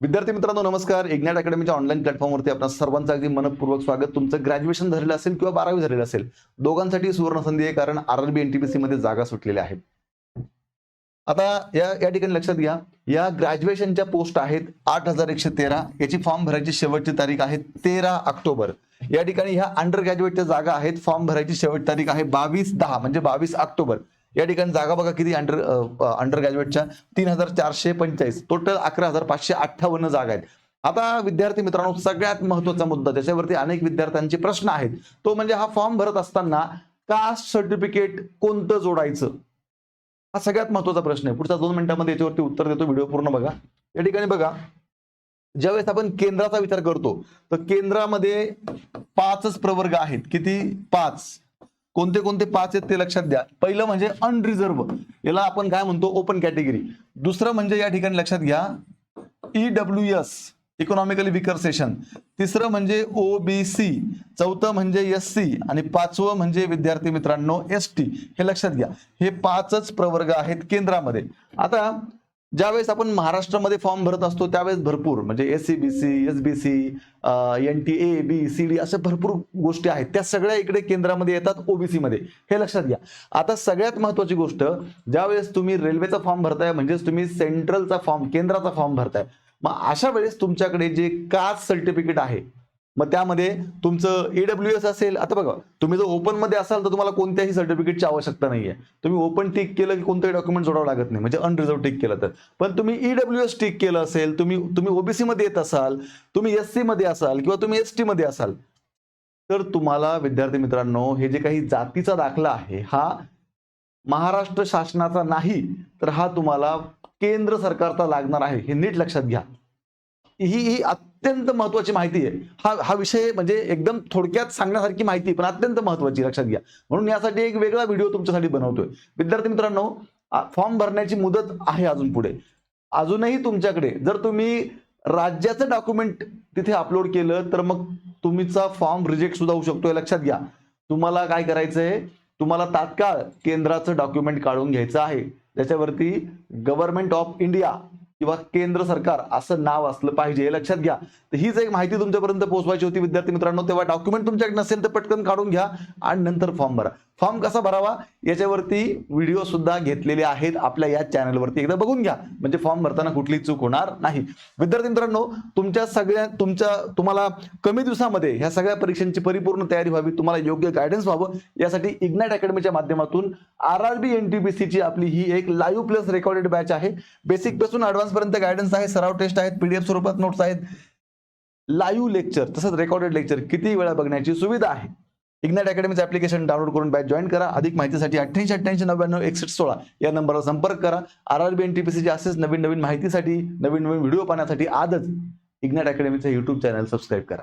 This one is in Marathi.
विद्यार्थी मित्रांनो नमस्कार. इग्नॅट अकॅडमीच्या ऑनलाईन प्लॅटफॉर्मवरती आपण सर्वांचं अगदी मनपूर्वक स्वागत. तुमचं ग्रॅज्युएशन झालेलं असेल किंवा बारावी झालेलं असेल दोघांसाठी सुवर्ण संधी आहे कारण आर आर बी एनटीपीसी मध्ये जागा सुटलेल्या आहेत. आता या या ठिकाणी लक्षात घ्या. या ग्रॅज्युएशनच्या पोस्ट आहेत आठ हजार एकशे तेरा. याची फॉर्म भरायची शेवटची तारीख आहे तेरा ऑक्टोबर. या ठिकाणी ह्या अंडर ग्रॅज्युएटच्या जागा आहेत. फॉर्म भरायची शेवट तारीख आहे बावीस दहा म्हणजे बावीस ऑक्टोबर. या ठिकाणी जागा बघा किती अंडर अंडर ग्रॅज्युएटच्या तीन हजार चारशे पंचेचाळीस. टोटल अकरा हजार पाचशे अठ्ठावन्न जागा आहेत. आता विद्यार्थी मित्रांनो सगळ्यात महत्त्वाचा मुद्दा त्याच्यावरती अनेक विद्यार्थ्यांचे प्रश्न आहेत. तो म्हणजे हा फॉर्म भरत असताना कास्ट सर्टिफिकेट कोणतं जोडायचं? हा सगळ्यात महत्त्वाचा प्रश्न आहे. पुढच्या दोन मिनिटांमध्ये याच्यावरती उत्तर देतो व्हिडिओ पूर्ण बघा. या ठिकाणी बघा ज्यावेळेस आपण केंद्राचा विचार करतो तर केंद्रामध्ये पाचच प्रवर्ग आहेत. किती? पाच. कोणते कोणते पाच आहेत ते लक्षात द्या. पहिलं म्हणजे अनरिझर्व याला आपण काय म्हणतो? ओपन कॅटेगरी दुसरं म्हणजे या ठिकाणी लक्षात घ्या. E EW S economically weaker section तिसरं म्हणजे ओबीसी चौथं म्हणजे एस सी आणि पाचवं म्हणजे विद्यार्थी मित्रांनो एस टी हे लक्षात घ्या. हे पाचच प्रवर्ग आहेत केंद्रामध्ये. आता ज्यावेळेस आपण महाराष्ट्रामध्ये फॉर्म भरत असतो त्यावेळेस भरपूर म्हणजे S C B C S B C N T A B C D अशा भरपूर गोष्टी आहेत. त्या सगळ्या इकडे केंद्रामध्ये येतात ओबीसीमध्ये हे लक्षात घ्या. आता सगळ्यात महत्वाची गोष्ट ज्यावेळेस तुम्ही रेल्वेचा फॉर्म भरताय म्हणजेच तुम्ही सेंट्रलचा फॉर्म केंद्राचा फॉर्म भरताय मग अशा वेळेस तुमच्याकडे जे कास्ट सर्टिफिकेट आहे मग त्यामध्ये तुमचं ईडब्ल्यू एस असेल आता बघा तुम्ही जर ओपनमध्ये असाल तर तुम्हाला कोणत्याही सर्टिफिकेटची आवश्यकता नाहीये. तुम्ही ओपन टिक केलं की कोणतंही डॉक्युमेंट जोडावं लागत नाही म्हणजे अनरिझर्व टिक केलं तर. पण तुम्ही ईडब्ल्यू एस टिक केलं असेल तुम्ही तुम्ही ओबीसी मध्ये येत असाल तुम्ही एसमध्ये असाल किंवा तुम्ही एस टी मध्ये असाल तर तुम्हाला विद्यार्थी मित्रांनो हे जे काही जातीचा दाखला आहे हा महाराष्ट्र शासनाचा नाही तर हा तुम्हाला केंद्र सरकारचा लागणार आहे हे नीट लक्षात घ्या. ही ही अत्यंत महत्वाची माहिती आहे. हा हा विषय म्हणजे एकदम थोडक्यात सांगण्यासारखी माहिती पण अत्यंत महत्वाची लक्षात घ्या. म्हणून यासाठी एक वेगळा व्हिडिओ तुमच्यासाठी बनवतोय. विद्यार्थी मित्रांनो फॉर्म भरण्याची मुदत आहे अजून पुढे. अजूनही तुमच्याकडे जर तुम्ही राज्याचं डॉक्युमेंट तिथे अपलोड केलं तर मग तुमचा फॉर्म रिजेक्ट सुद्धा होऊ शकतोय लक्षात घ्या. तुम्हाला काय करायचंय? तुम्हाला तात्काळ केंद्राचं डॉक्युमेंट काढून घ्यायचं आहे. त्याच्यावरती गव्हर्नमेंट ऑफ इंडिया किंवा केंद्र सरकार असं नाव असलं पाहिजे हे लक्षात घ्या. तर हीच एक माहिती तुमच्यापर्यंत पोहोचवायची होती विद्यार्थी मित्रांनो. तेव्हा डॉक्युमेंट तुमच्याकडे नसेल तर पटकन काढून घ्या आणि नंतर फॉर्म भरा. फॉर्म कसा भरावा याच्यावरती व्हिडिओ सुद्धा घेतलेले आहेत आपल्या या चॅनलवरती. एकदा बघून घ्या. म्हणजे फॉर्म भरताना कुठली चूक होणार नाही. विद्यार्थी मित्रांनो तुमच्या सगळ्या तुमच्या तुम्हाला कमी दिवसामध्ये ह्या सगळ्या परीक्षांची परिपूर्ण तयारी व्हावी तुम्हाला योग्य गायडन्स व्हावं यासाठी इग्नाइट अकॅडमीच्या माध्यमातून R R B N T B सीची आपली ही एक लाईव्ह प्लस रेकॉर्डेड बॅच आहे. बेसिकपासून ऍडव्हान्स पर्यंत गायडन्स आहे सराव टेस्ट आहेत पीडीएफ स्वरूपात नोट्स आहेत. लाईव्ह लेक्चर तसंच रेकॉर्डेड लेक्चर किती वेळा बघण्याची सुविधा आहे. इग्नाइट अकॅडमीचं ऍप्लिकेशन डाउनलोड करून बॅच जॉईन करा. अधिक माहितीसाठी अठ्ठ्याऐंशी अठ्ठ्याऐंशी नव्याण्णव एकसष्ट सोळा या नंबरवर संपर्क करा. R R B N T P सीची असेच नवीन नवीन माहितीसाठी नवीन नवीन व्हिडिओ पाहण्यासाठी आजच इग्नाइट अकॅडमीचं यूट्यूब चॅनल सबस्क्राईब करा.